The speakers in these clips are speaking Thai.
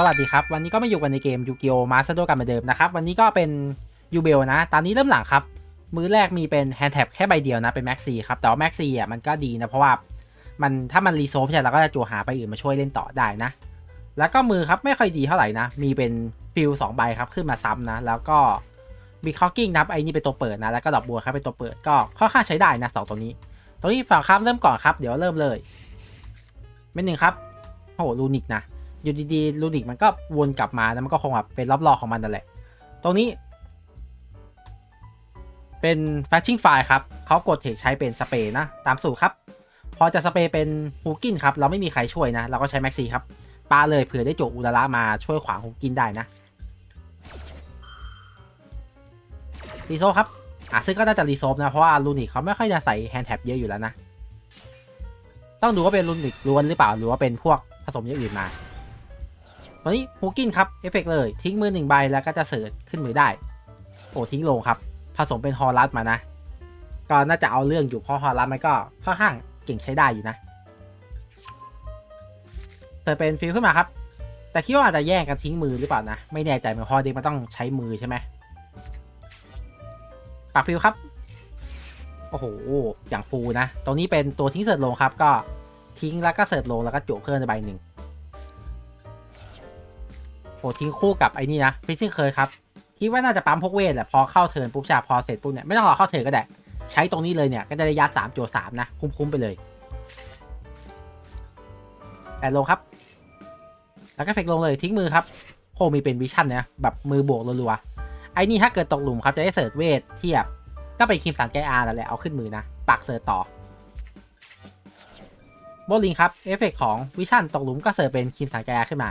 สวัสดีครับ วันนี้ก็มาอยู่กันในเกมยูกิโอมาสโดกันเหมือนเดิมนะครับ วันนี้ก็เป็นยูเบลนะ ตอนนี้เริ่มหลังครับ มือแรกมีเป็นแฮนด์แท็บแค่ใบเดียวนะ เป็นแม็กซีครับ แต่ว่าแม็กซีอะมันก็ดีนะ เพราะว่ามันถ้ามันรีโซฟใช่เราก็จะจั่วหาไปอื่นมาช่วยเล่นต่อได้นะ แล้วก็มือครับไม่ค่อยดีเท่าไหร่นะ มีเป็นฟิลสองใบครับขึ้นมาซ้ำนะ แล้วก็มีคอกกิ้งนับไอ้นี่เป็นตัวเปิดนะ แล้วก็ดอกบัวครับเป็นตัวเปิดก็ค่อนข้างใช้ได้นะสองตัวนี้ตรงนี้ฝั่งครับเริ่มก่อนครับ เดี๋ยวเริ่มเลยเม็ดหนึ่งครับโอ้โหลูนิกนะ อยู่ดีๆลูนิกมันก็วนกลับมาแล้วมันก็คงแบบเป็นรอบๆของมันนั่นแหละ ตรงนี้ เป็นแฟชชิ่งไฟล์ครับเขากดเทคใช้เป็นสเปรย์นะ ตามสูตรครับ พอจะสเปรย์เป็นฮูกินครับ เราไม่มีใครช่วยนะ เราก็ใช้แม็กซี่ครับปาเลยเผื่อได้โจอุลาระมาช่วยขวางฮูกินได้นะรีโซครับอะซึ่งก็น่าจะรีโซฟนะ เพราะว่าลูนิกเขาไม่ค่อยจะใส่แฮนด์แท็บเยอะอยู่แล้วนะ ต้องดูว่าเป็นลูนิกล้วนหรือเปล่าหรือว่าเป็นพวกผสมอย่างอื่นมา ตอนนี้ฮูกินครับเอฟเฟกเลยทิ้งมือหนึ่งใบแล้วก็จะเสิร์ชขึ้นมือได้ โอ้ทิ้งลงครับ ผสมเป็นฮอลลัสมานะ ก็น่าจะเอาเรื่องอยู่เพราะฮอลลัสมันก็ค่อนข้างเก่งใช้ได้อยู่นะเติเป็นฟิลขึ้นมาครับ แต่คิดว่าอาจจะแย่งกันทิ้งมือหรือเปล่านะ ไม่แน่ใจเหมือนพอเด็กมันต้องใช้มือใช่ไหมปากฟิลครับ โอ้โห อย่างฟูนะ ตรงนี้เป็นตัวทิ้งเสิร์ชลงครับ ก็ทิ้งแล้วก็เสิร์ชลงแล้วก็จุเพิ่มในใบหนึ่ง โอ้ทิ้งคู่กับไอ้นี่นะฟิซซิ่งเคยครับ คิดว่าน่าจะปั๊มพวกเวทแหละพอเข้าเทินปุ๊บชาพอเสร็จปุ๊บเนี่ยไม่ต้องรอเข้าเทินก็ได้ ใช้ตรงนี้เลยเนี่ยก็จะได้ยัดสามจั่วสามนะ คุ้มๆไปเลยแปดลงครับ แล้วก็เฟกลงเลยทิ้งมือครับโคมีเป็นวิชั่นเนี่ยแบบมือบวกรัวๆไอ้นี่ถ้าเกิดตกหลุมครับจะได้เสิร์ชเวทเทียบก็เป็นคิมสันแกอาร์นั่นแหละเอาขึ้นมือนะปักเสิร์ชต่อโบลิงครับเอฟเฟกของวิชั่นตกหลุมก็เสิร์ชเป็นคิมสันแกอาร์ขึ้นมา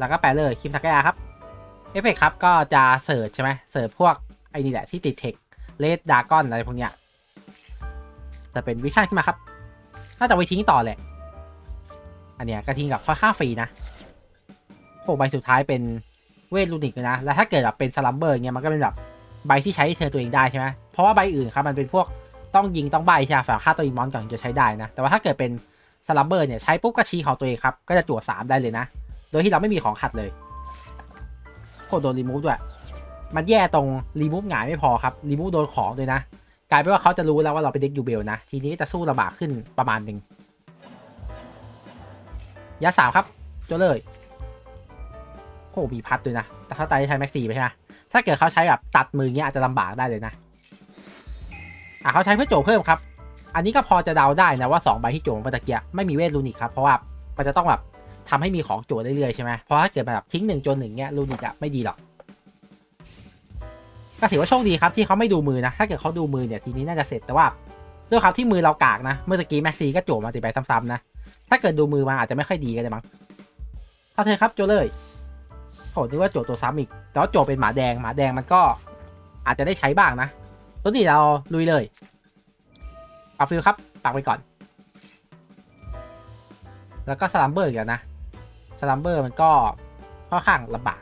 แล้วก็แปลเลยคิมทักยาครับเอฟเฟกครับก็จะเสิร์ชใช่ไหมเสิร์ชพวกไอ้นี่แหละที่ติดเทคเลดดากอนอะไรพวกเนี้ยจะเป็นวิชั่นขึ้นมาครับ น่าจะไว้ทิ้งต่อแหละ อันเนี้ยก็ทิ้งกับค่อนข้าฟรีนะโอ้ใบสุดท้ายเป็นเวทลูนิกเลยนะ แล้วถ้าเกิดแบบเป็นสลัมเบอร์เงี้ยมันก็เป็นแบบใบที่ใช้เธอตัวเองได้ใช่ไหมเพราะว่าใบอื่นครับมันเป็นพวกต้องยิงต้องใบใช่ไหมฝากค่าตัวอีมอนก่อนถึงจะใช้ได้นะ แต่ว่าถ้าเกิดเป็นสลัมเบอร์เนี่ยใช้ปุ๊บก็ชี้ของตัวเองครับ ก็จะจั่วสามได้เลยนะ โดยที่เราไม่มีของขัดเลยโคตรโดนรีมูฟด้วย มันแย่ตรงรีมูฟหงายไม่พอครับรีมูฟโดนของเลยนะ กลายเป็นว่าเขาจะรู้แล้วว่าเราเป็นเด็กยูเบลนะ ทีนี้จะสู้ลำบากขึ้นประมาณหนึ่งยาสามครับโจเลยโอ้มีพัดด้วยนะ แต่เขาตายใช้แม็กซี่ไปใช่ไหมถ้าเกิดเขาใช้แบบตัดมือเงี้ยอาจจะลำบากได้เลยนะ อะเขาใช้เพื่อโจมเพิ่มครับ อันนี้ก็พอจะเดาได้นะว่า2ใบที่โจงไปตะเกียไม่มีเวทลูนิกครับ เพราะว่ามันจะต้องแบบ ทำให้มีของโจทย์เรื่อยๆใช่ไหมเพราะถ้าเกิดแบบทิ้งหนึ่งจนหนึ่งเนี้ยลูนิกอะไม่ดีหรอกก็ถือว่าโชคดีครับที่เขาไม่ดูมือนะ ถ้าเกิดเขาดูมือเนี่ยทีนี้น่าจะเสร็จแต่ว่าด้วยความที่มือเรากากนะ เมื่อกี้แม็กซีก็โจทย์มาติดไปซ้ำๆนะ ถ้าเกิดดูมือมาอาจจะไม่ค่อยดีก็ได้มั้งเอาเถอะครับโจเลยโหนึกว่าโจทย์ตัวซ้ำอีกแต่ว่าโจทย์เป็นหมาแดงหมาแดงมันก็อาจจะได้ใช้บ้างนะตัวนี้เราลุยเลยปักฟิลครับปักไปก่อน แล้วก็สลัมเบอร์อีกแล้วนะ สลัมเบอร์มันก็ค่อนข้างลำบาก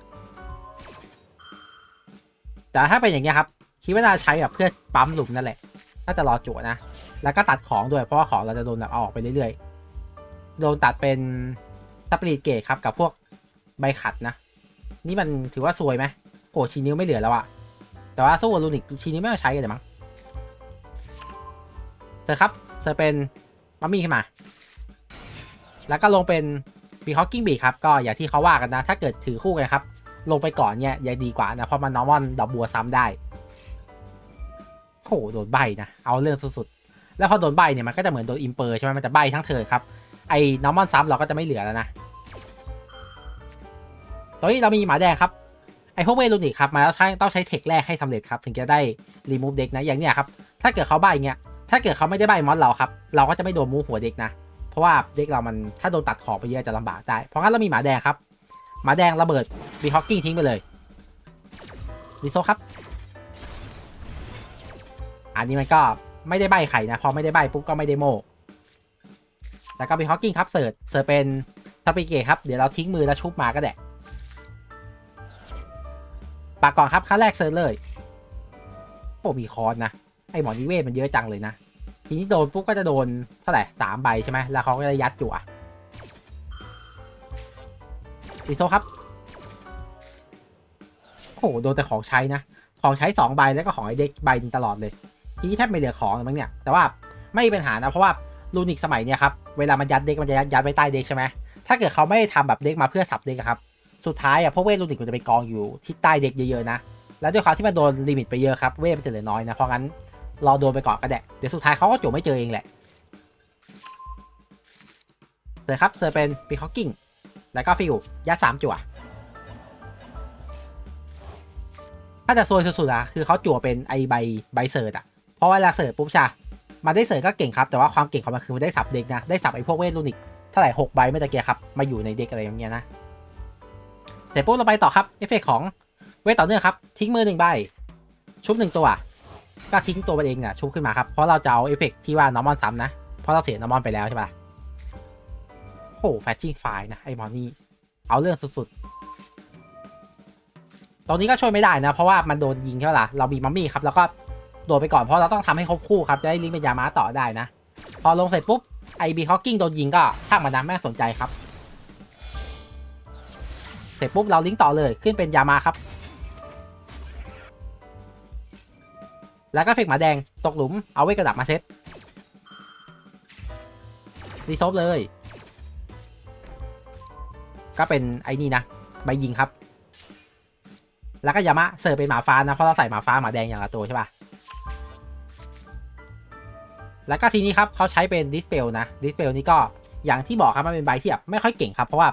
แต่ถ้าเป็นอย่างเงี้ยครับคิดว่าน่าใช้แบบเพื่อปั๊มหลุมนั่นแหละน่าจะรอจั่วนะ แล้วก็ตัดของด้วยเพราะว่าของเราจะโดนแบบเอาออกไปเรื่อยๆ โดนตัดเป็นสปริตเกตครับกับพวกใบขัดนะ นี่มันถือว่าซวยไหมโอ้ชีนิ้วไม่เหลือแล้วอะแต่ว่าสู้กับลูนิกชีนิ้วไม่ต้องใช้กันเลยมั้งเสร็จครับเสร็จเป็นมัมมี่ขึ้นมา แล้วก็ลงเป็น บีฮอกกิ้งบีครับก็อย่างที่เขาว่ากันนะ ถ้าเกิดถือคู่กันครับ ลงไปก่อนเนี่ยยังดีกว่านะ เพราะมันนอร์มอนดอกบัวซ้ำได้โหโดนใบนะ เอาเรื่องสุดๆ แล้วพอโดนใบเนี่ยมันก็จะเหมือนโดนอิมเปอร์ใช่ไหมมันจะใบทั้งเธอครับ ไอ้นอร์มอนซ้ำเราก็จะไม่เหลือแล้วนะตอนนี้เรามีหมาแดงครับไอ้พวกเวลูนิกครับมาแล้วใช้ต้องใช้เทคแรกให้สำเร็จครับถึงจะได้รีมูฟเด็กนะอย่างเนี้ยครับถ้าเกิดเขาใบาเงี้ยถ้าเกิดเขาไม่ได้ใบมอสเราครับ เราก็จะไม่โดนมูหัวเด็กนะ ราะว่าเด็กเรามันถ้าโดนตัดของไปเยอะจะลำบากได้ เพราะงั้นเรามีหมาแดงครับ หมาแดงระเบิดบีฮอกกิ้งทิ้งไปเลยดิโซครับ อันนี้มันก็ไม่ได้ใบไข่นะ พอไม่ได้ใบปุ๊บก็ไม่ได้โมแล้วก็บีฮอกกิ้งครับเสิร์ชเสิร์ชเป็นสปิเกตครับ เดี๋ยวเราทิ้งมือแล้วชุบมาก็ได้ปากก่อนครับขั้นแรกเสิร์ชเลยโอ้มีคอนนะ ไอหมอนิเวศมันเยอะจังเลยนะ ทีนี้โดนปุ๊บก็จะโดนเท่าไหร่สามใบใช่ไหมแล้วเขาก็จะยัดอยู่อะดีโซครับโอ้โหโดนแต่ของใช้นะ ของใช้สองใบแล้วก็ของไอเด็กใบนึงตลอดเลย ทีนี้แทบไม่เหลือของเลยมั้งเนี่ย แต่ว่าไม่มีปัญหานะเพราะว่าลูนิกสมัยเนี้ยครับเวลามันยัดเด็กมันจะยัดยัดไว้ใต้เด็กใช่ไหมถ้าเกิดเขาไม่ได้ทำแบบเด็กมาเพื่อสับเด็กครับสุดท้ายอะพวกเวทลูนิกมันจะไปกองอยู่ที่ใต้เด็กเยอะๆนะ แล้วด้วยความที่มันโดนลิมิตไปเยอะครับเวทมันจะเหลือน้อยนะเพราะงั้น รอโดนไปก่อนก็ได้เดี๋ยวสุดท้ายเขาก็จบไม่เจอเองแหละเลยครับเซอร์เป็นปีคอกกิ้งแล้วก็ฟิวยัดสามจั่วถ้าจะซวยสุดๆอะคือเขาจั่วเป็นไอใบใบเสิร์ตอะเพราะเวลาเสิร์ตปุ๊บชามันได้เสิร์ตก็เก่งครับ แต่ว่าความเก่งของมันคือมันได้สับเด็กนะ ได้สับไอพวกเวทลูนิกเท่าไหร่หกใบไม่ตะเกียครับมาอยู่ในเด็กอะไรอย่างเงี้ยนะเสร็จปุ๊บเราไปต่อครับเอฟเฟกต์ของเวทต่อเนื่องครับทิ้งมือหนึ่งใบชุบหนึ่งตัว ก็ทิ้งตัวมันเองเนี่ยชุบขึ้นมาครับ เพราะเราจะเอาเอฟเฟกต์ที่ว่านอร์มอนซ้ำนะ เพราะเราเสียนอร์มอนไปแล้วใช่ปะโอ้โหแฟชชิ่งไฟนะ ไอ้มอนนี่ เอาเรื่องสุดๆตรงนี้ก็ช่วยไม่ได้นะ เพราะว่ามันโดนยิงใช่ไหมล่ะ เรามีมัมมี่ครับ แล้วก็โดดไปก่อน เพราะเราต้องทำให้ครบคู่ครับจะได้ลิงก์เป็นยาม้าต่อได้นะ พอลงเสร็จปุ๊บไอบีฮอกกิ้งโดนยิงก็ช่างมันนะไม่สนใจครับ เสร็จปุ๊บเราลิงก์ต่อเลยขึ้นเป็นยามาครับ แล้วก็เฟกหมาแดงตกหลุมเอาไว้กระดับมาเซตรีโซฟเลย ก็เป็นไอ้นี่นะใบยิงครับ แล้วก็ยามะเสิร์ฟเป็นหมาฟ้านะเพราะเราใส่หมาฟ้าหมาแดงอย่างละตัวใช่ปะแล้วก็ทีนี้ครับเขาใช้เป็นดิสเปลนะดิสเปลนี่ก็อย่างที่บอกครับมันเป็นใบที่แบบไม่ค่อยเก่งครับเพราะว่า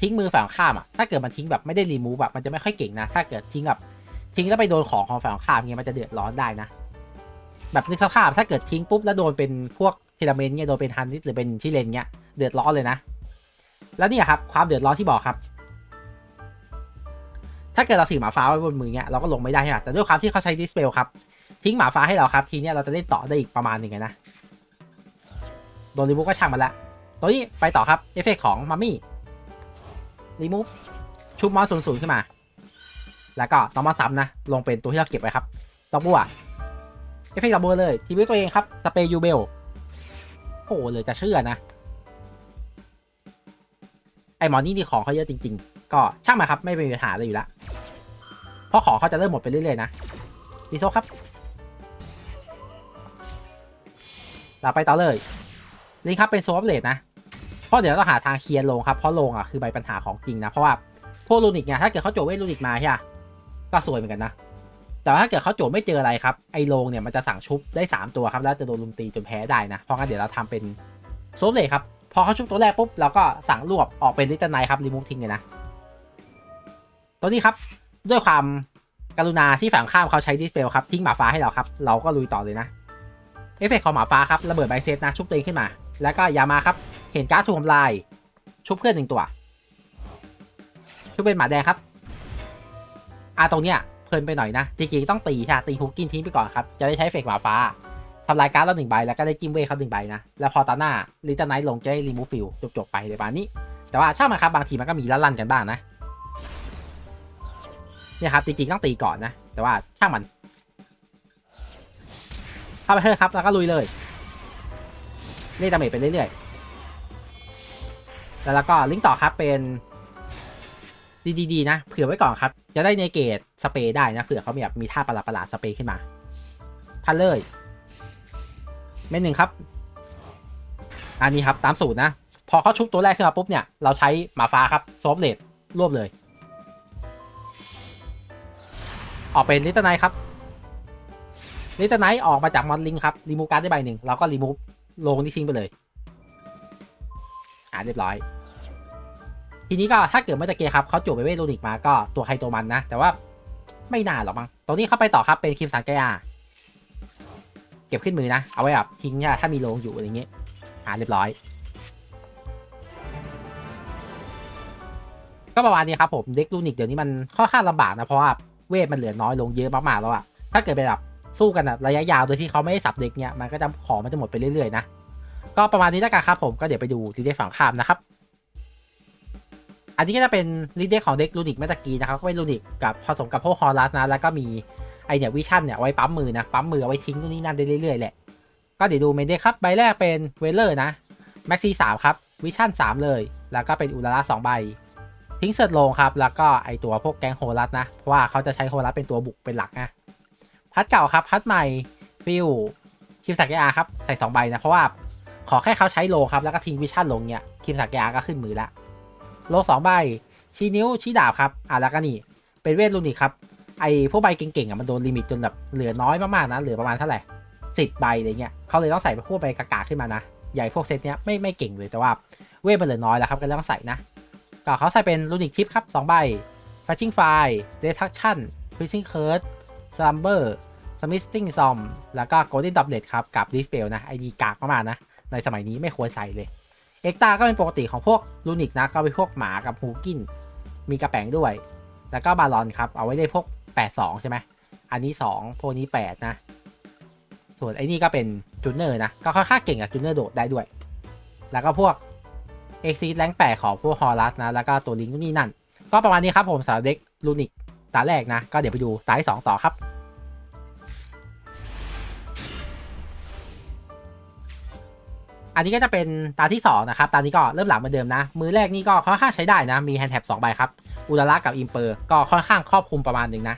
ทิ้งมือฝั่งข้ามอะถ้าเกิดมันทิ้งแบบไม่ได้รีมูฟแบบมันจะไม่ค่อยเก่งนะ ถ้าเกิดทิ้งแบบ ทิ้งแล้วไปโดนของของฝั่งข้ามเงี้ยมันจะเดือดร้อนได้นะ แบบนึกสภาพถ้าเกิดทิ้งปุ๊บแล้วโดนเป็นพวกเทเลเมนเงี้ยโดนเป็นฮันนิสหรือเป็นชิเลนเงี้ยเดือดร้อนเลยนะ แล้วนี่ครับความเดือดร้อนที่บอกครับ ถ้าเกิดเราถือหมาฟ้าไว้บนมือเงี้ยเราก็ลงไม่ได้ใช่ไหมแต่ด้วยความที่เขาใช้ดิสเปลครับทิ้งหมาฟ้าให้เราครับ ทีเนี้ยเราจะเล่นต่อได้อีกประมาณหนึ่งไงนะโดนรีมูฟก็ช่างมันละตัวนี้ไปต่อครับเอฟเฟกของมัมมี่รีมูฟชุบมอนศูนย์ศูนย์ขึ้นมา แล้วก็ตองมาซ้ำนะ ลงเป็นตัวที่เราเก็บไว้ครับต้องบัวเอฟเฟกต์ดับเบิลเลย ทีวิวตัวเองครับ สเปย์ยูเบล โอ้โหเลยจะเชื่อนะ ไอหมอนี่นี่ของเขาเยอะจริง ๆ ก็ช่างมาครับ ไม่เป็นปัญหาเลยอยู่ล้วเพราะของเขาจะเริ่มหมดไปเรื่อยๆนะดีโซครับเราไปต่อเลยลิงครับเป็นโซฟเลดนะเพราะเดี๋ยวเราหาทางเคลียร์ลงครับเพราะลงอะคือใบปัญหาของจริงนะเพราะว่าพวกลูนิกเนี่ยถ้าเกิดเขาโจวเวทลูนิกมาใช่ปะ ก็สวยเหมือนกันนะ แต่ว่าถ้าเกิดเขาโจวไม่เจออะไรครับ ไอโลงเนี่ยมันจะสั่งชุบได้ 3 ตัวครับ แล้วจะโดนลุมตีจนแพ้ได้นะ เพราะงั้นเดี๋ยวเราทำเป็นโซฟเลดครับ พอเขาชุบตัวแรกปุ๊บเราก็สั่งรวบออกเป็นลิตเติ้ลไนครับรีมูฟทิ้งเลยนะ ตัวนี้ครับด้วยความกรุณาที่ฝั่งข้ามเขาใช้ดิสเปลครับทิ้งหมาฟ้าให้เราครับ เราก็ลุยต่อเลยนะเอฟเฟกต์ของหมาฟ้าครับระเบิดใบเซตนะชุบตัวเองขึ้นมา แล้วก็ยามาครับเห็นการ์ดถูกทำลาย ชุบเพื่อนหนึ่งตัว ชุบเป็นหมาแดงครับ อ่าตรงเนี้ยเพลินไปหน่อยนะ จริงๆต้องตีค่ะตีฮุกกินทิ้งไปก่อนครับ จะได้ใช้เฟกหมาฟ้าทำลายการ์ดเราหนึ่งใบแล้วก็ได้จิ้มเวทเขาหนึ่งใบนะ แล้วพอตาหน้าลิตเติ้ลไนท์ลงจะได้รีมูฟฟิลจบๆไปเลยประมาณนี้ แต่ว่าช่างมันครับบางทีมันก็มีลั่นๆกันบ้างนะเนี่ยครับจริงๆต้องตีก่อนนะ แต่ว่าช่างมันเข้าไปเถอะครับแล้วก็ลุยเลยเล่นดาเมจไปเรื่อยๆแล้วก็ลิงก์ต่อครับเป็น ดีๆนะ เผื่อไว้ก่อนครับ จะได้เนเกตสเปรย์ได้นะ เผื่อเขามีแบบมีท่าประหลาดๆสเปรย์ขึ้นมาพันเลยเมนหนึ่งครับ อันนี้ครับตามสูตรนะ พอเขาชุบตัวแรกขึ้นมาปุ๊บเนี่ย เราใช้หมาฟ้าครับโซฟเลดรวบเลย ออกเป็นลิตเติ้ลไนท์ครับลิตเติ้ลไนท์ออกมาจากมอนลิงครับ รีมูฟการ์ดได้ใบหนึ่งเราก็รีมูฟลงนี่ทิ้งไปเลย อ่าเรียบร้อย ทีนี้ก็ถ้าเกิดเมื่อตะเกียครับเขาจบไปเวทโลนิกมาก็ตัวใครตัวมันนะ แต่ว่าไม่นานหรอกมั้งตรงนี้เข้าไปต่อครับเป็นคิมสังแกยาเก็บขึ้นมือนะ เอาไว้แบบทิ้งเนี่ยถ้ามีโลงอยู่อะไรเงี้ยอ่าเรียบร้อย ก็ประมาณนี้ครับผมเด็กลูนิกเดี๋ยวนี้มันค่อนข้างลำบากนะเพราะว่าเวทมันเหลือน้อยลงเยอะมากๆแล้วอะถ้าเกิดไปแบบสู้กันแบบระยะยาวโดยที่เขาไม่ได้สับเด็กเนี่ยมันก็จะของมันจะหมดไปเรื่อยๆนะก็ประมาณนี้แล้วกันครับผมก็เดี๋ยวไปดูทีเด็กฝั่งข้ามนะครับ อันนี้ก็จะเป็นลีเด็กของเด็กลูนิกเมื่อตะกี้นะครับก็เป็นลูนิกกับผสมกับพวกฮอรัสนะแล้วก็มีไอเนี่ยวิชั่นเนี่ยไว้ปั๊มมือนะปั๊มมือเอาไว้ทิ้งนู่นนี่นั่นได้เรื่อยๆแหละก็เดี๋ยวดูเมนเด็กครับใบแรกเป็นเวเลอร์นะแม็กซี่สามครับวิชั่นสามเลย แล้วก็เป็นอุลาร่าสองใบ ทิ้งเสิร์ชลงครับ แล้วก็ไอตัวพวกแก๊งโฮลัสนะเพราะว่าเขาจะใช้โฮลัสเป็นตัวบุกเป็นหลักนะพัดเก่าครับพัดใหม่ฟิวคิมสักยาครับใส่2ใบนะเพราะว่าขอแค่เขาใช้โลครับแล้วก็ทิ้งวิชั่นลงเนี่ยคิมสักยาก็ขึ้นมือละ โลสองใบ ชี้นิ้วชี้ดาบครับ อะแล้วก็นี่เป็นเวทลูนิกครับ ไอพวกใบเก่งๆอะมันโดนลิมิตจนแบบเหลือน้อยมากๆนะเหลือประมาณเท่าไหร่สิบใบอะไรเงี้ยเขาเลยต้องใส่พวกใบกากาขึ้นมานะใหญ่พวกเซตเนี้ยไม่ไม่เก่งเลยแต่ว่าเวทมันเหลือน้อยแล้วครับก็เลยต้องใส่นะก็เขาใส่เป็นลูนิกทิปครับ2ใบฟ t ชิ n งไฟ Detection Freezing Curse Slumber Smisting Som แล้วก็ Golden Doublet ครับกับ Dispel นะไอดีกากมากๆนะในสมัยนี้ไม่ควรใส่เลย เอ็กตาก็เป็นปกติของพวกลูนิกนะก็เป็นพวกหมากับฮูกิน มีกระแปงด้วย แล้วก็บาลอนครับ เอาไว้ได้พวก 82 ใช่ไหม อันนี้ 2 พวกนี้ 8 นะ ส่วนไอ้นี่ก็เป็นจูเนอร์นะ ก็ค่อนข้างเก่งกับจูเนอร์โดดได้ด้วย แล้วก็พวกเอ็กซีแรงแปดของพวกฮอรัสนะ แล้วก็ตัวลิงก์นี่นั่น ก็ประมาณนี้ครับผมสำหรับเด็กลูนิกตาแรกนะ ก็เดี๋ยวไปดูตาที่สองต่อครับ อันนี้ก็จะเป็นตาที่สองนะครับ ตานี้ก็เริ่มหลังเหมือนเดิมนะ มือแรกนี่ก็ค่อนข้างใช้ได้นะ มีแฮนด์แท็บสองใบครับ อุลาระกับอิมเปอร์ ก็ค่อนข้างครอบคลุมประมาณหนึ่งนะ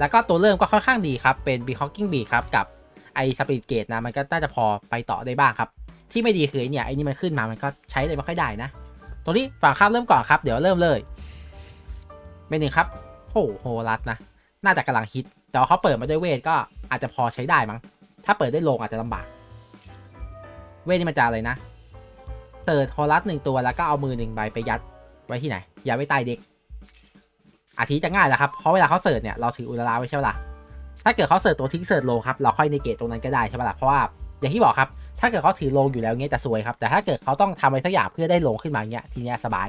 แล้วก็ตัวเริ่มก็ค่อนข้างดีครับ เป็นบีฮอกกิ้งบีครับ กับไอสปีดเกตนะ มันก็น่าจะพอไปต่อได้บ้างครับ ที่ไม่ดีคือไอเนี่ยไอนี่มันขึ้นมา มันก็ใช้เลยไม่ค่อยได้นะ ตัวนี้ฝั่งข้ามเริ่มก่อนครับ เดี๋ยวเริ่มเลยเป็นหนึ่งครับโอ้โหรัสนะ น่าจะกำลังฮิต แต่ว่าเขาเปิดมาด้วยเวทก็อาจจะพอใช้ได้มั้ง ถ้าเปิดได้ลงอาจจะลำบาก เวทนี่มันจะอะไรนะเติร์ดโฮลัสหนึ่งตัวแล้วก็เอามือหนึ่งใบไปยัดไว้ที่ไหน อยัดไว้ใต้เด็กอาทิจะง่ายแหล้วครับ เพราะเวลาเขาเสิร์ชเนี่ยเราถืออุลาราไว้ใช่ไหมล่ะ ถ้าเกิดเขาเสิร์ชตัวทิ้งเสิร์ชโลครับเราค่อยในเกตตรงนั้นก็ได้ใช่ไหมล่ะ เพราะว่าอย่างที่บอกครับ ถ้าเกิดเขาถือลงอยู่แล้วเงี้ยจะซวยครับ แต่ถ้าเกิดเขาต้องทำอะไรสักอย่างเพื่อได้ลงขึ้นมาเงี้ยทีเนี้ยสบาย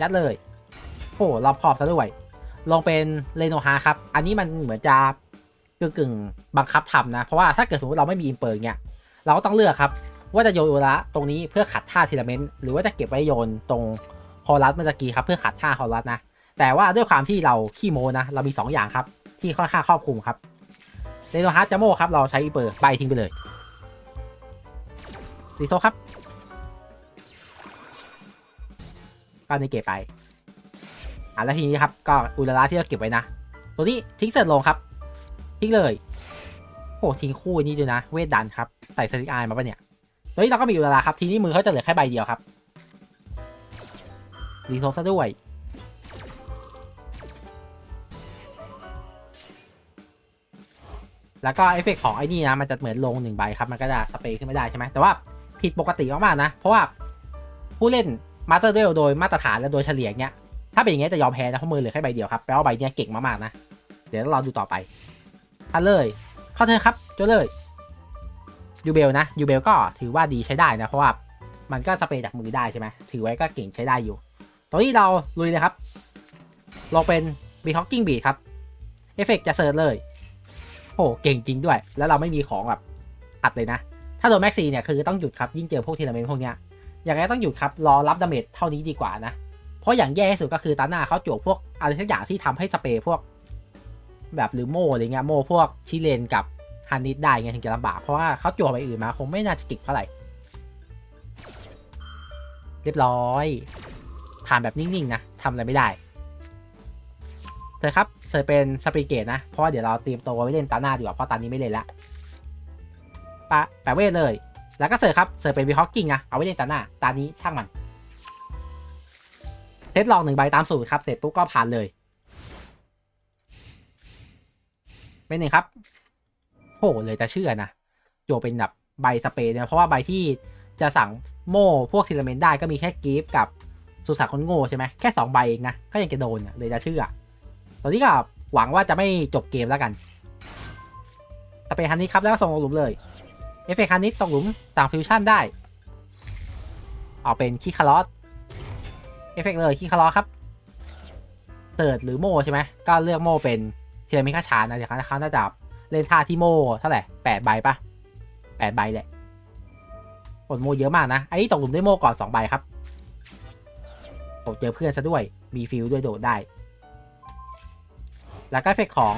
ยัดเลย โอ้รอบขอบซะด้วย ลงเป็นเรโนฮาครับ อันนี้มันเหมือนจะ กึ่งกึ่งบังคับทำนะ เพราะว่าถ้าเกิดสมมติเราไม่มีอิมเปอร์เงี้ยเราก็ต้องเลือกครับ ว่าจะโยนอุระตรงนี้เพื่อขัดท่าเทเลเมนต์หรือว่าจะเก็บไว้โยนตรงฮอลลัสเมื่อกี้ครับเพื่อขัดท่าฮอลลัสนะ แต่ว่าด้วยความที่เราขี้โมนะ เรามี 2 อย่างครับ ที่ค่อนข้างครอบคลุมครับเรโนฮาร์ดจาโมครับเราใช้อีเปอร์ใบทิ้งไปเลยรีโซครับก็ในเก็บไปอะแล้วทีนี้ครับก็อุลาระที่เราเก็บไว้นะ ตัวนี้ทิ้งเสร็จลงครับ ทิ้งเลยโอ้ทิ้งคู่นี้ด้วยนะ เวทดันครับ ใส่สติกอายมาปะเนี่ยตัวนี้เราก็มีอุลาระครับ ทีนี้มือเขาจะเหลือแค่ใบเดียวครับรีโซซะด้วยแล้วก็เอฟเฟกต์ของไอ้นี่นะมันจะเหมือนลงหนึ่งใบครับ มันก็จะสเปรย์ขึ้นไม่ได้ใช่ไหมแต่ว่าผิดปกติมากๆนะ เพราะว่าผู้เล่นมาสเตอร์เดลโดยมาตรฐานและโดยเฉลี่ยเนี้ยถ้าเป็นอย่างเงี้ยจะยอมแพ้นะเพราะมือเหลือแค่ใบเดียวครับแปลว่าใบเนี้ยเก่งมากๆนะ เดี๋ยวเราดูต่อไป ทันเลย เข้าเธอครับจดเลยยูเบลนะยูเบลก็ถือว่าดีใช้ได้นะเพราะว่ามันก็สเปรย์จากมือได้ใช่ไหมถือไว้ก็เก่งใช้ได้อยู่ตอนนี้เราลุยเลยครับลงเป็นบีฮอกกิ้งบีครับเอฟเฟกจะเซิร์ชเลยโอ้เก่งจริงด้วย แล้วเราไม่มีของแบบอัดเลยนะ ถ้าโดนแม็กซีเนี่ยคือต้องหยุดครับยิ่งเจอพวกทีละเมนพวกเนี้ยอย่างไรต้องหยุดครับรอรับดาเมจเท่านี้ดีกว่านะ เพราะอย่างแย่ที่สุดก็คือตาหน้าเขาจวกพวกอะไรสักอย่างที่ทำให้สเปรย์พวก แบบหรือโมอะไรเงี้ยโมพวกชิเลนกับฮันนิดได้เงี้ยถึงจะลำบากเพราะว่าเขาจวไปอื่นมาคงไม่น่าจะเก่งเท่าไหร่ เรียบร้อย ผ่านแบบนิ่งๆนะทำอะไรไม่ได้เธอครับเธอเป็นสปีเกตนะ เพราะว่าเดี๋ยวเราเตรียมตัวไว้เล่นตาหน้าดีกว่าเพราะตอนนี้ไม่เล่นละปะแปะเวทเลย แล้วก็เสิร์ฟครับ เสิร์ฟเป็นวีฮอกกิ้งนะเอาไว้เล่นตาหน้า ตานี้ช่างมัน เทสลองหนึ่งใบตามสูตรครับ เสร็จปุ๊บก็ผ่านเลย เป็นหนึ่งครับโหเลยจะเชื่อนะโจเป็นแบบใบสเปรย์เนี่ยเพราะว่าใบที่จะสั่งโม่พวกทีลเมนได้ก็มีแค่กีฟกับสุสานคนโง่ใช่ไหมแค่สองใบเองนะ ก็ยังจะโดนเลยจะเชื่อ ตอนนี้ก็หวังว่าจะไม่จบเกมแล้วกันสเปรย์ฮันนี้ครับแล้วส่งลงหลุมเลย เอฟเฟกต์ฮันนี้ตกหลุมสั่งฟิวชั่นได้ออกเป็นคีคาร์ลอสเอฟเฟกต์เลยคีคาร์ลอสครับเติร์ดหรือโม่ใช่ไหมก็เลือกโม่เป็น ทีละมิค่าชานะเดี๋ยวเขาน่าจะเล่นท่าที่โมเท่าไหร่แปดใบปะแปดใบแหละผลโมเยอะมากนะไอ้นี่ตกหลุมได้โมก่อนสองใบครับโอเจอเพื่อนซะด้วยมีฟิลด้วยโดดได้ แล้วก็เฟกของ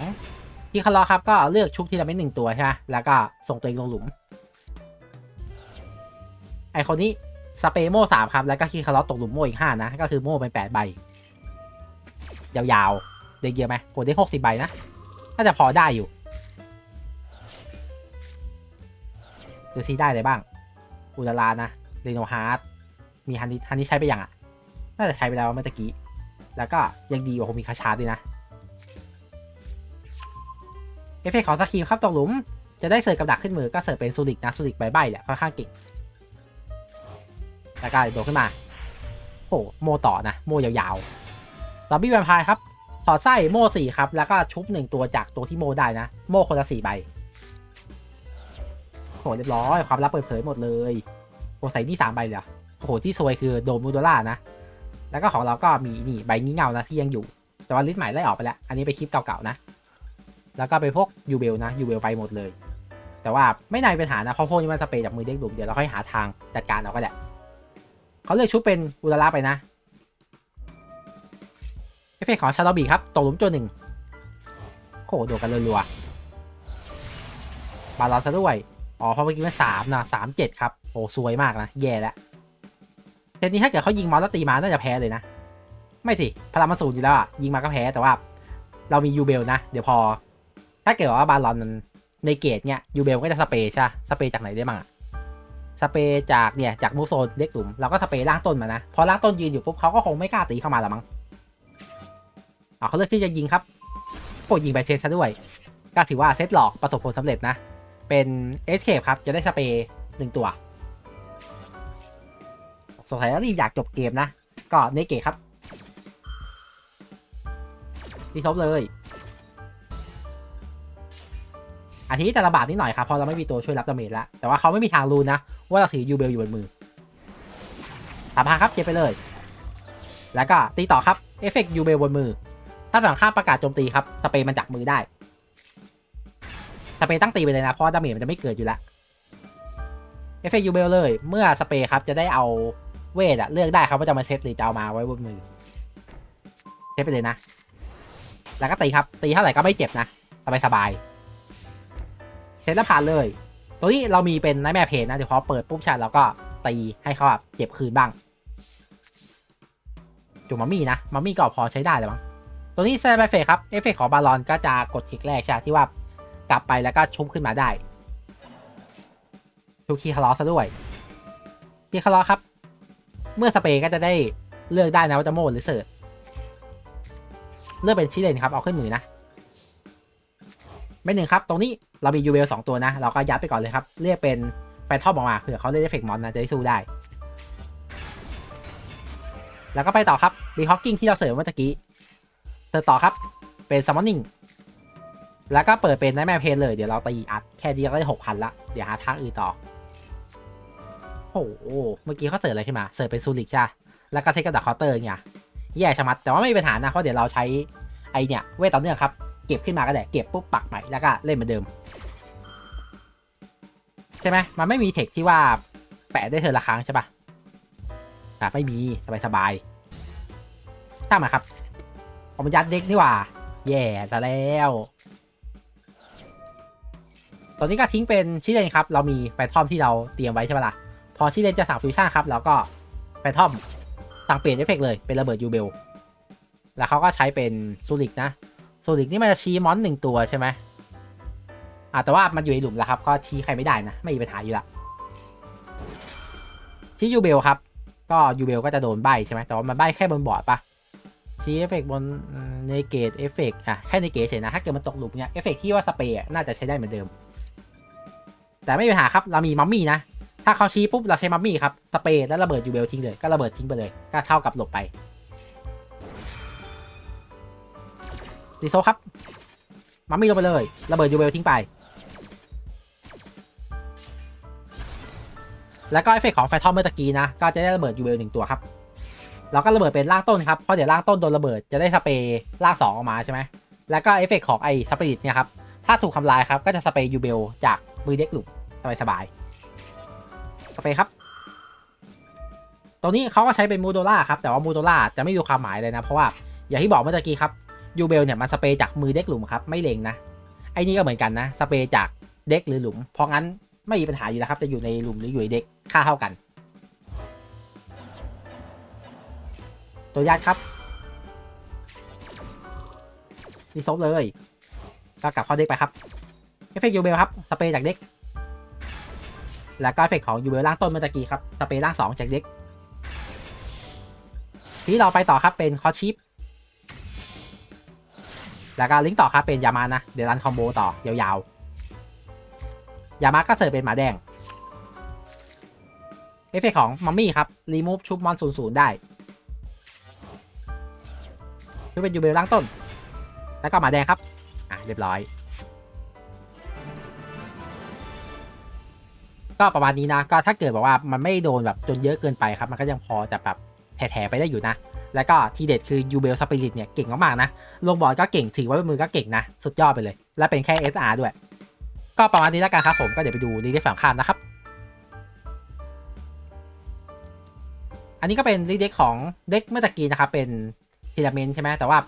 ที่คาร์ลอครับก็เลือกชุบทีละเม็ดหนึ่งตัวใช่ไหมแล้วก็ส่งตัวเองลงหลุม ไอคนนี้สเปโม่สามครับ แล้วก็คีคาร์ลอตตกหลุมโม่อีกห้านะ ก็คือโม่เป็นแปดใบ ยาวๆ เด็กเยอะไหมโหเด็กหกสิบใบนะ น่าจะพอได้อยู่ ดูซิได้อะไรบ้าง อุลาลานะเรโนฮาร์ดมีฮันนี่ฮันนี่ใช้ไปยังอะ น่าจะใช้ไปแล้วเมื่อกี้ แล้วก็ยังดีกว่าคงมีคาชาร์ดด้วยนะ เอฟเฟกของสกีมครับตกหลุม จะได้เสิร์ฟกับดักขึ้นมือก็เสิร์ฟเป็นซูริกนะซูริกใบใบแหละค่อนข้างเก่งแล้วก็โดดขึ้นมาโอ้โมต่อนะ โมยาวๆลับบี้แวมไพร์ครับ อดไส้โม่สี่ครับ แล้วก็ชุบหนึ่งตัวจากตัวที่โมได้นะ โม่คนละสี่ใบโหเรียบร้อยความลับเปิดเผยหมดเลยโอ้ใส่นี่สามใบเลยโอ้โหที่ซวยคือโดมูโดล่านะ แล้วก็ของเราก็มีนี่ใบงี้เงานะที่ยังอยู่ แต่ว่าลิสต์ใหม่ไล่ออกไปแล้ว อันนี้ไปคลิปเก่าๆนะ แล้วก็ไปพวกยูเบลนะยูเบลไปหมดเลย แต่ว่าไม่นายปัญหานะเพราะพวกนี้มันสเปรย์จากมือเด็กดุมเดี๋ยวเราค่อยหาทางจัดการเอาก็ได้เขาเลือกชุดเป็นอุลาล่าไปนะ เอฟเฟกของชาโลบีครับตกหลุมตัวหนึ่งโหโดดกันรัวๆบาลอนซะด้วย อ๋อเพราะเมื่อกี้มันสามนะสามเจ็ดครับโอ้ซวยมากนะ แย่แล้วเทนนี้ถ้าเกิดเขายิงมอสแล้วตีมาน่าจะแพ้เลยนะ ไม่สิพลังมันสูงอยู่แล้วอะยิงมาก็แพ้แต่ว่า เรามียูเบลนะ เดี๋ยวพอ ถ้าเกิดว่าบาลอนในเกตเนี่ยยูเบลก็จะสเปย์ใช่ะสเปย์จากไหนได้บ้างสเปย์จากเนี่ยจากมูโซนเด็กหลุมเราก็สเปรย์ล่างต้นมานะพอล่างต้นยืนอยู่ปุ๊บเขาก็คงไม่กล้าตีเข้ามาละมั้ง อ๋อเขาเลือกที่จะยิงครับโอ้ยิงไปเซตซะด้วย ก็ถือว่าเซตหลอกประสบผลสำเร็จนะ เป็นเอสเคปครับ จะได้สเปรย์หนึ่งตัว สงสัยรีบอยากจบเกมนะ ก็เนเกตครับรีทบเลยอันนี้แต่ละบาทนิดหน่อยครับเพราะเราไม่มีตัวช่วยรับดาเมจแล้ว แต่ว่าเขาไม่มีทางรู้นะ ว่าเราถือยูเบลอยู่บนมือสามพันครับเก็บไปเลย แล้วก็ตีต่อครับ เอฟเฟกต์ยูเบลบนมือ ถ้าฝั่งข้าประกาศโจมตีครับสเปรย์มันจักมือได้สเปรย์ตั้งตีไปเลยนะเพราะดาเมจมันจะไม่เกิดอยู่แล้วเอฟเฟกต์ยูเบลเลย เมื่อสเปรย์ครับจะได้เอาเวทอะเลือกได้ครับว่าจะมาเซตหรือจะเอามาไว้บนมือเซตไปเลยนะ แล้วก็ตีครับ ตีเท่าไหร่ก็ไม่เจ็บนะสบายสบายเซตแล้วผ่านเลย ตัวนี้เรามีเป็นนายแม่เพนนะเดี๋ยวพอเปิดปุ๊บชาเราก็ตีให้เขาแบบเจ็บคืนบ้าง จุมัมมี่นะมัมมี่ก็พอใช้ได้เลยมั้ง ตัวนี้แซมเฟกครับ เอฟเฟกของบาลอนก็จะกดคลิกแรกใช่ที่ว่ากลับไปแล้วก็ชุบขึ้นมาได้ชูคีคาร์ลอซะด้วยคีคาร์ลอครับ เมื่อสเปรย์ก็จะได้เลือกได้นะว่าจะโมดหรือเสิร์ฟเลือกเป็นชิเลนครับเอาขึ้นมือนะไม่หนึ่งครับ ตรงนี้เรามียูเวลสองตัวนะ เราก็ยัดไปก่อนเลยครับ เรียกเป็นแฟนทอมออกมาเผื่อเขาเล่นเอฟเฟกต์มอนนะจะได้สู้ได้ แล้วก็ไปต่อครับรีฮอกกิ้งที่เราเสริมเมื่อกี้ เสริมต่อครับ เป็นซัมมอนนิ่งแล้วก็เปิดเป็นไนแมร์เพนเลย เดี๋ยวเราตีอัดแค่ดีก็ได้หกพันละ เดี๋ยวหาทางอื่นต่อ โอ้โห เมื่อกี้เขาเสิร์ฟอะไรขึ้นมา เสิร์ฟเป็นซูริกใช่ แล้วก็เทคกับดักเคาน์เตอร์เนี่ยแย่ชะมัด แต่ว่าไม่มีปัญหานะ เพราะเดี๋ยวเราใช้ไอเนี่ยเวทต่อเนื่องครับ เก็บขึ้นมาก็ได้ เก็บปุ๊บปักใหม่ แล้วก็เล่นเหมือนเดิม ใช่ไหม มันไม่มีเทคที่ว่าแปะได้เธอละครั้งใช่ปะอะไม่มีสบายสบายๆตั้งมาครับ เอามยัดเด็กนี่หว่า แย่ซะแล้ว ตอนนี้ก็ทิ้งเป็นชิเลนครับ เรามีแฟนทอมที่เราเตรียมไว้ใช่ปะล่ะ พอชิเลนจะสั่งฟิวชั่นครับแล้วก็แฟนทอมสั่งเปลี่ยนเอฟเฟกเลย เป็นระเบิดยูเบล แล้วเขาก็ใช้เป็นซูริกนะ ซูริกนี่มันจะชี้มอนหนึ่งตัวใช่ไหมอะแต่ว่ามันอยู่ในหลุมแล้วครับ ก็ชี้ใครไม่ได้นะ ไม่มีปัญหาอยู่ละชี้ยูเบลครับ ก็ยูเบลก็จะโดนใบใช่ไหมแต่ว่ามันใบแค่บนบอร์ดปะ ชี้เอฟเฟกต์บนเนเกตเอฟเฟกต์อะแค่เนเกตเฉยนะ ถ้าเกิดมันตกหลุมเนี่ยเอฟเฟกต์ที่ว่าสเปรย์น่าจะใช้ได้เหมือนเดิม แต่ไม่มีปัญหาครับ เรามีมัมมี่นะ ถ้าเขาชี้ปุ๊บเราใช้มัมมี่ครับ สเปรย์แล้วระเบิดยูเบลทิ้งเลย ก็ระเบิดทิ้งไปเลย ก็เท่ากับหลบไปรีโซครับ มัมมี่ลงไปเลย ระเบิดยูเบลทิ้งไป แล้วก็เอฟเฟกต์ของแฟทอมเมื่อตะกี้นะ ก็จะได้ระเบิดยูเบลหนึ่งตัวครับ แล้วก็ระเบิดเป็นล่างต้นครับเพราะเดี๋ยวล่างต้นโดนระเบิดจะได้สเปรย์ล่างสองออกมาใช่ไหมแล้วก็เอฟเฟกต์ของไอ้สปิริตเนี่ยครับถ้าถูกทำลายครับก็จะสเปรย์ยูเบลจากมือเด็กหลุมสบายสบายๆสเปรย์ครับตรงนี้เขาก็ใช้เป็นมูโดล่าครับแต่ว่ามูโดล่าจะไม่มีความหมายเลยนะ เพราะว่าอย่างที่บอกเมื่อกี้ครับยูเบลเนี่ยมันสเปรย์จากมือเด็กหลุมครับไม่เล็งนะไอ้นี่ก็เหมือนกันนะสเปรย์จากเด็กหรือหลุม เพราะงั้นไม่มีปัญหาอยู่แล้วครับจะอยู่ในหลุมหรืออยู่ในเด็กค่าเท่ากัน ตัวญาติครับรีซบเลยก็กลับเข้าเด็กไปครับเอฟเฟกต์ยูเบลครับสเปรย์จากเด็กแล้วก็เอฟเฟกต์ของยูเบลล่างต้นเมื่อตะกี้ครับสเปรย์ล่างสองจากเด็กที่เราไปต่อครับเป็นคอชิปแล้วก็ลิงก์ต่อครับเป็นยามานะเดี๋ยวรันคอมโบต่อยาวๆยามาก็เสิร์ฟเป็นหมาแดงเอฟเฟกต์ของมัมมี่ครับรีมูฟชุบมอนศูนย์ศูนย์ได้ คือเป็นยูเบลล่างต้น แล้วก็หมาแดงครับ อะเรียบร้อย ก็ประมาณนี้นะ ก็ถ้าเกิดแบบว่ามันไม่โดนแบบจนเยอะเกินไปครับ มันก็ยังพอจะแบบแถๆไปได้อยู่นะ แล้วก็ทีเด็ดคือยูเบลสปิริตเนี่ยเก่งมากๆนะ ลงบอร์ดก็เก่งถือว่าเป็นมือก็เก่งนะ สุดยอดไปเลย และเป็นแค่ SR ด้วย ก็ประมาณนี้แล้วกันครับผมก็เดี๋ยวไปดูรีเดฟฝั่งข้ามนะครับอันนี้ก็เป็นรีเดฟของเด็กเมื่อตะกี้นะครับเป็น ทีละเมนใช่ไหมแต่ว่า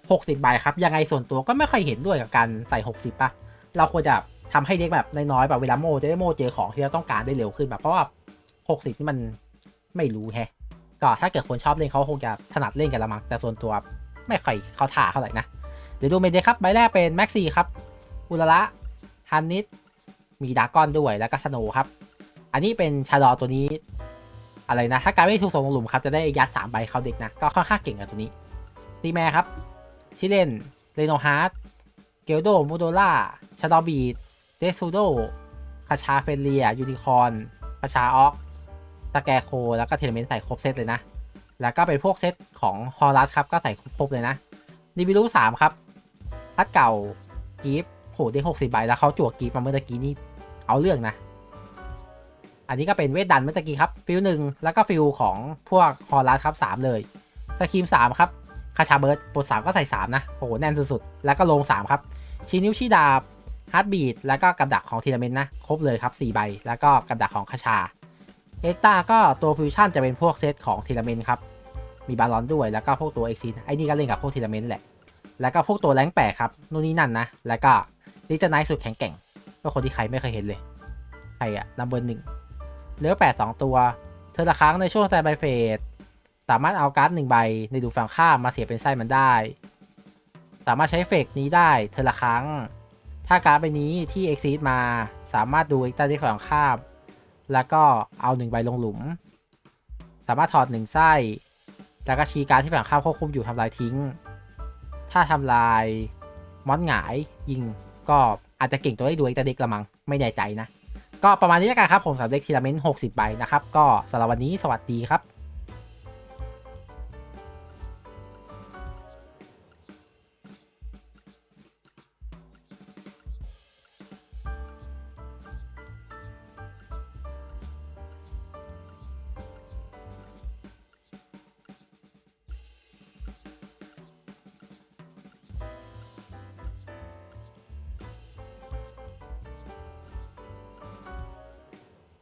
60ใบครับ ยังไงส่วนตัวก็ไม่ค่อยเห็นด้วยกับการใส่ 60ป่ะ เราควรจะทำให้เด็กแบบน้อยๆแบบเวลาโมจะได้โมเจอของที่เราต้องการได้เร็วขึ้นแบบเพราะว่า60นี่มันไม่รู้แฮะก็ถ้าเกิดคนชอบเล่นเขาคงจะถนัดเล่นกันละมั้งแต่ส่วนตัวไม่ค่อยเขาถ่าเท่าไหร่นะ เดี๋ยวดูเมนเดครับใบแรกเป็นแม็กซี่ครับอุลระฮันนิสมีดากอนด้วยแล้วก็สโนครับ อันนี้เป็นชาดอตัวนี้อะไรนะ ถ้าการไม่ถูกส่งลงหลุมครับ จะได้ยัด3ใบเข้าเด็กนะ ก็ค่อนข้างเก่งกับตัวนี้ ตีแม่ครับ ชิเลนเรโนฮาร์ดเกลโดมูโดล่าชาดอบีดเดซูโดคาชาเฟเลีย ยูนิคอนคาชาออกตะแกโค แล้วก็เทเลเมนต์ใส่ครบเซตเลยนะ แล้วก็เป็นพวกเซตของฮอรัสครับ ก็ใส่ครบเลยนะดิบิลูสามครับพัดเก่ากีฟโหได้หกสิบใบแล้วเขาจั่วกีฟมาเมื่อกี้นี่เอาเรื่องนะ อันนี้ก็เป็นเวทดันเมื่อกี้ครับ ฟิลหนึ่งแล้วก็ฟิลของพวกฮอรัสครับสามเลยสกีมสามครับ คาชาเบิร์ดปดสามก็ใส่สามนะโหแน่นสุดๆ แล้วก็ลงสามครับ ชีนิ้วชีดาบฮาร์ดบีดแล้วก็กับดักของทีละเมนนะ ครบเลยครับ 4 ใบ แล้วก็กับดักของคาชา เอ็กตาก็ตัวฟิวชั่นจะเป็นพวกเซตของทีละเมนครับ มีบาลอนด้วยแล้วก็พวกตัวเอ็กซินไอ้นี่ก็เล่นกับพวกทีละเมนแหละ แล้วก็พวกตัวแรงแปดครับนู่นนี่นั่นนะแล้วก็ลิตเติ้ลไนท์สุดแข็งแกร่ง ก็คนที่ใครไม่เคยเห็นเลยใครอะนัมเบอร์หนึ่งเลเวแปดสองตัว เธอละครั้งในช่วงสไตล์ไบเฟสามารถเอาการ์ดหนึ่งใบในดูฝั่งข้ามมาเสียเป็นไส้มันได้ สามารถใช้เฟกนี้ได้เทละครั้ง ถ้าการ์ดใบนี้ที่ Exceed มาสามารถดูเอ็กซ์ที่ฝั่งข้าม แล้วก็เอาหนึ่งใบลงหลุม สามารถถอดหนึ่งไส้แล้วก็ชี้การ์ดที่ฝั่งข้ามควบคุมอยู่ทำลายทิ้ง ถ้าทำลายมอนหงายยิงก็อาจจะเก่งตัวได้ดูเอ็กซ์เด็กละมังไม่แน่ใจนะก็ประมาณนี้แล้วกันครับ ผมสำหรับเด็กทีละเมนต์60 ใบนะครับ ก็สำหรับวันนี้สวัสดีครับ